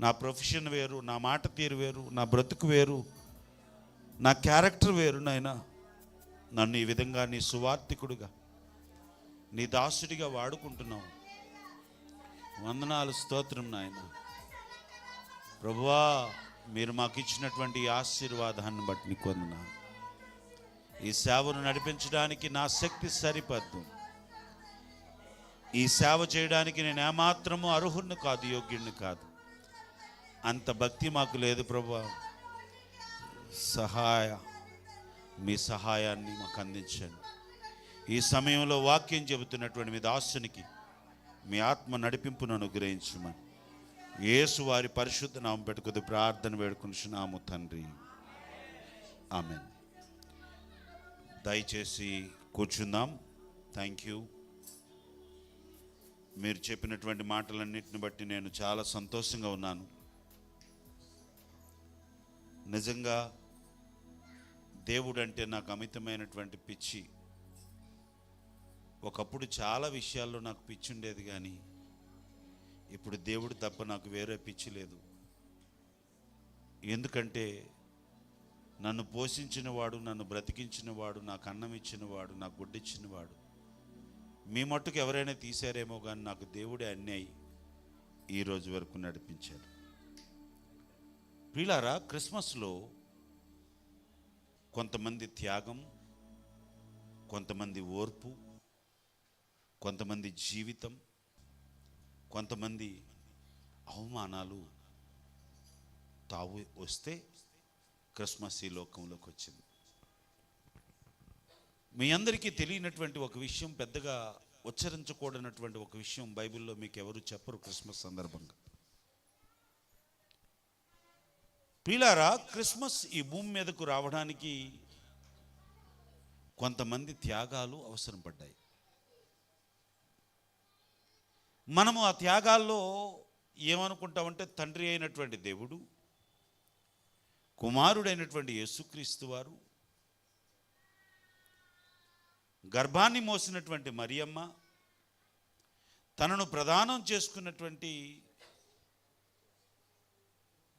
నా ప్రొఫెషన్ వేరు నా మాట తీరు వేరు నా బ్రతుకు వేరు నా క్యారెక్టర్ వేరు నాయన. నన్ను ఈ విధంగా నీ సువార్థికుడిగా నీ దాసుడిగా వాడుకుంటున్నావు. వందనాలు స్తోత్రం నాయన. ప్రభువా మీరు మాకు ఇచ్చినటువంటి ఆశీర్వాదాన్ని బట్టి నీకు వందనా ఈ సేవను నడిపించడానికి నా శక్తి సరిపద్దు ఈ సేవ చేయడానికి నేను ఏమాత్రము అర్హుణ్ణి కాదు యోగ్యుణ్ణి కాదు. అంత భక్తి మాకు లేదు ప్రభా. సహాయ మీ సహాయాన్ని మాకు అందించండి. ఈ సమయంలో వాక్యం చెబుతున్నటువంటి మీ దాసునికి మీ ఆత్మ నడిపింపును అనుగ్రహించమని. యేసు వారి పరిశుద్ధ నామం పెట్టుకుని ప్రార్థన వేడుకుంటున్నాము తండ్రి. ఆమె దయచేసి కూర్చుందాం. Thank you. మీరు చెప్పినటువంటి మాటలన్నిటిని బట్టి నేను చాలా సంతోషంగా ఉన్నాను. నిజంగా దేవుడు అంటే నాకు అమితమైనటువంటి పిచ్చి. ఒకప్పుడు చాలా విషయాల్లో నాకు పిచ్చి ఉండేది కానీ ఇప్పుడు దేవుడు తప్ప నాకు వేరే పిచ్చి లేదు. ఎందుకంటే నన్ను పోషించినవాడు నన్ను బ్రతికించినవాడు నాకు అన్నం ఇచ్చినవాడు నాకు గుడ్డిచ్చినవాడు మీ మట్టుకు ఎవరైనా తీశారేమో కానీ నాకు దేవుడే అన్యాయి. ఈ రోజు వరకు నడిపించాడు. ప్రియులారా క్రిస్మస్లో కొంతమంది త్యాగం కొంతమంది ఓర్పు కొంతమంది జీవితం కొంతమంది అవమానాలు తావు వస్తే క్రిస్మస్ ఈ లోకంలోకి వచ్చింది. మీ అందరికీ తెలియనటువంటి ఒక విషయం పెద్దగా ఉచ్చరించకూడనటువంటి ఒక విషయం బైబిల్లో మీకు ఎవరు చెప్పరు క్రిస్మస్ సందర్భంగా. ప్రియులారా క్రిస్మస్ ఈ భూమి మీదకు రావడానికి కొంతమంది త్యాగాలు అవసరం పడ్డాయి. మనము ఆ త్యాగాల్లో ఏమనుకుంటామంటే తండ్రి అయినటువంటి దేవుడు కుమారుడైనటువంటి యేసుక్రీస్తు వారు గర్భాన్ని మోసినటువంటి మరియమ్మ తనను ప్రదానం చేసుకున్నటువంటి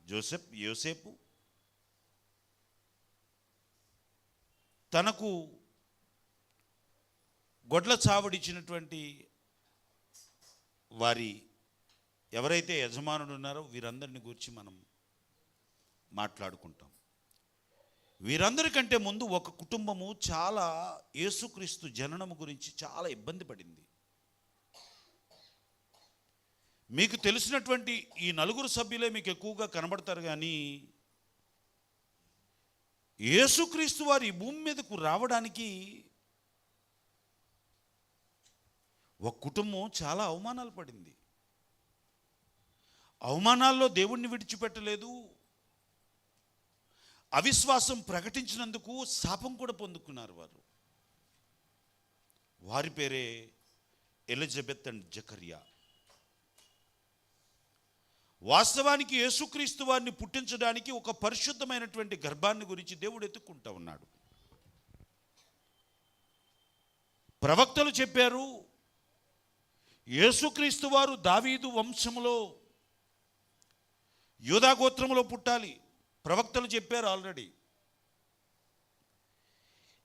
జోసెఫ్ యోసేపు తనకు గొడ్ల చావడిచ్చినటువంటి వారి ఎవరైతే యజమానుడు ఉన్నారో వీరందరిని గురించి మనం మాట్లాడుకుంటాం. వీరందరికంటే ముందు ఒక కుటుంబము చాలా యేసుక్రీస్తు జననము గురించి చాలా ఇబ్బంది పడింది. మీకు తెలిసినటువంటి ఈ నలుగురు సభ్యులే మీకు ఎక్కువగా కనబడతారు కానీ యేసుక్రీస్తు వారి భూమి మీదకు రావడానికి ఒక కుటుంబం చాలా అవమానాలు పడింది. అవమానాల్లో దేవుణ్ణి విడిచిపెట్టలేదు. అవిశ్వాసం ప్రకటించినందుకు శాపం కూడా పొందుకున్నారు వారు. వారి పేరే ఎలిజబెత్ అండ్ జకరియా. వాస్తవానికి యేసుక్రీస్తు వారిని పుట్టించడానికి ఒక పరిశుద్ధమైనటువంటి గర్భాన్ని గురించి దేవుడు ఎత్తుక్కుంటా ఉన్నాడు. ప్రవక్తలు చెప్పారు యేసుక్రీస్తు వారు దావీదు వంశంలో యూదా గోత్రములో పుట్టాలి. ప్రవక్తలు చెప్పారు ఆల్రెడీ.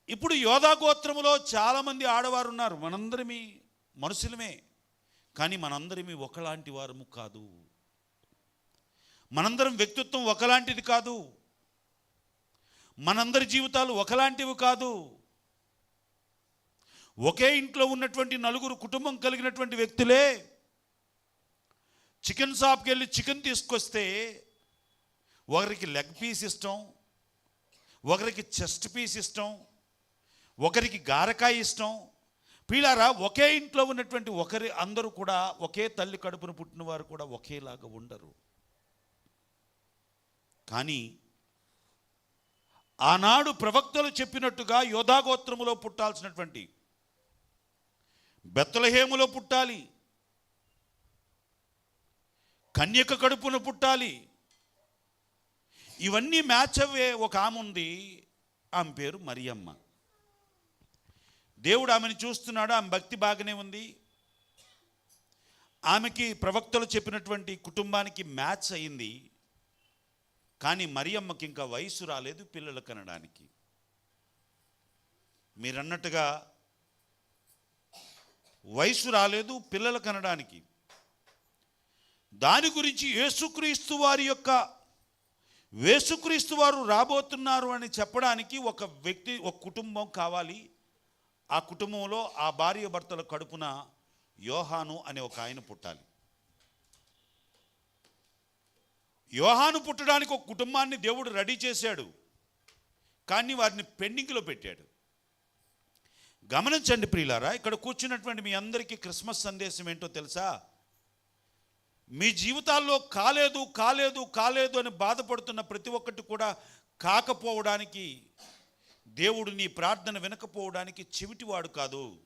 ఇప్పుడు యోధా గోత్రములో చాలామంది ఆడవారు ఉన్నారు మనందరిమి మనుషులమే కానీ మనందరిమి ఒకలాంటి వారము కాదు. మనందరం వ్యక్తిత్వం ఒకలాంటిది కాదు. మనందరి జీవితాలు ఒకలాంటివి కాదు. ఒకే ఇంట్లో ఉన్నటువంటి నలుగురు కుటుంబం కలిగినటువంటి వ్యక్తులే చికెన్ షాప్కి వెళ్ళి చికెన్ తీసుకొస్తే ఒకరికి లెగ్ పీస్ ఇష్టం ఒకరికి చెస్ట్ పీస్ ఇష్టం ఒకరికి గారకాయ ఇష్టం. పీలారా ఒకే ఇంట్లో ఉన్నటువంటి ఒకరి అందరూ కూడా ఒకే తల్లి కడుపును పుట్టిన వారు కూడా ఒకేలాగా ఉండరు. కానీ ఆనాడు ప్రవక్తలు చెప్పినట్టుగా యోధాగోత్రములో పుట్టాల్సినటువంటి బెత్తలహేములో పుట్టాలి కన్యక కడుపున పుట్టాలి. ఇవన్నీ మ్యాచ్ అవ్వే ఒక ఆమె ఉంది ఆమె పేరు మరియమ్మ. దేవుడు ఆమెను చూస్తున్నాడు ఆమె భక్తి బాగానే ఉంది. ఆమెకి ప్రవక్తలు చెప్పినటువంటి కుటుంబానికి మ్యాచ్ అయింది. కానీ మరియమ్మకి ఇంకా వయసు రాలేదు పిల్లలు కనడానికి. మీరన్నట్టుగా వయసు రాలేదు పిల్లలు కనడానికి. దాని గురించి యేసుక్రీస్తు వారి యొక్క వేసుక్రీస్తు వారు రాబోతున్నారు అని చెప్పడానికి ఒక వ్యక్తి ఒక కుటుంబం కావాలి. ఆ కుటుంబంలో ఆ భార్య భర్తల కడుపున యోహాను అనే ఒక ఆయన పుట్టాలి. యోహాను పుట్టడానికి ఒక కుటుంబాన్ని దేవుడు రెడీ చేశాడు. కానీ వారిని పెండింగ్లో పెట్టాడు. గమనించండి ప్రియులారా ఇక్కడ కూర్చున్నటువంటి మీ అందరికీ క్రిస్మస్ సందేశం ఏంటో తెలుసా? మీ జీవితాల్లో కాలేదు కాలేదు కాలేదు అని బాధపడుతున్న ప్రతి ఒక్కటి కూడా కాకపోవడానికి దేవుడు నీ ప్రార్థన వినకపోవడానికి చెవిటివాడు కాదు.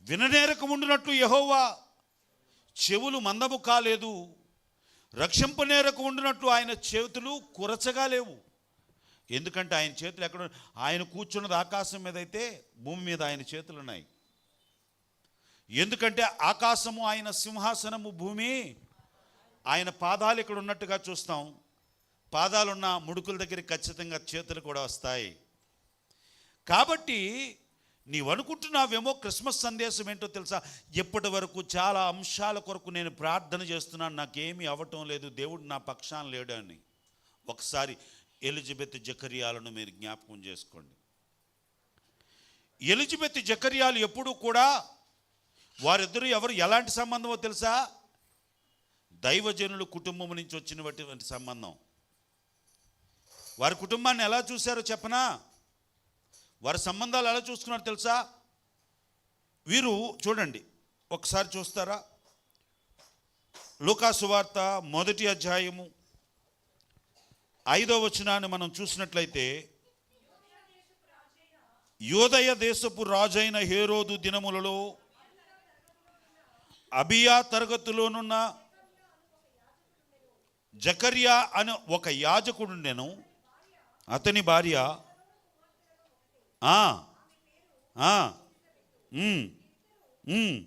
విననేరకముండునట్లు యహోవా చెవులు మందము కాలేదు రక్షింపనేరకు ఉండినట్లు ఆయన చేతులు కురచగా లేవు. ఎందుకంటే ఆయన చేతులు ఎక్కడ ఆయన కూర్చున్నది ఆకాశం మీద అయితే భూమి మీద ఆయన చేతులు ఉన్నాయి. ఎందుకంటే ఆకాశము ఆయన సింహాసనము భూమి. ఆయన పాదాలు ఇక్కడ ఉన్నట్టుగా చూస్తాం. పాదాలున్న ముడుకుల దగ్గర ఖచ్చితంగా చేతులు కూడా వస్తాయి. కాబట్టి నీవు అనుకుంటున్నావేమో క్రిస్మస్ సందేశం ఏంటో తెలుసా? ఇప్పటి వరకు చాలా అంశాల కొరకు నేను ప్రార్థన చేస్తున్నాను నాకేమీ అవ్వటం లేదు దేవుడు నా పక్షాన లేడు అని. ఒకసారి ఎలిజబెత్ జకరియాలను మీరు జ్ఞాపకం చేసుకోండి. ఎలిజబెత్ జకరియాలు ఎప్పుడూ కూడా వారిద్దరూ ఎవరు ఎలాంటి సంబంధమో తెలుసా? దైవజనులు కుటుంబం నుంచి వచ్చినటువంటి సంబంధం. వారి కుటుంబాన్ని ఎలా చూశారో చెప్పనా? వారి సంబంధాలు ఎలా చూసుకున్నారు తెలుసా? వీరు చూడండి ఒకసారి చూస్తారా? లూకాసు వార్త మొదటి అధ్యాయము ఐదో వచనాన్ని మనం చూసినట్లయితే యోదయ దేశపు రాజైన హేరోదు దినములలో అబియా తరగతిలోనున్న జకర్యా అనే ఒక యాజకుడు నేను అతని భార్య ఆ, ఆ, ఉమ్, ఉమ్.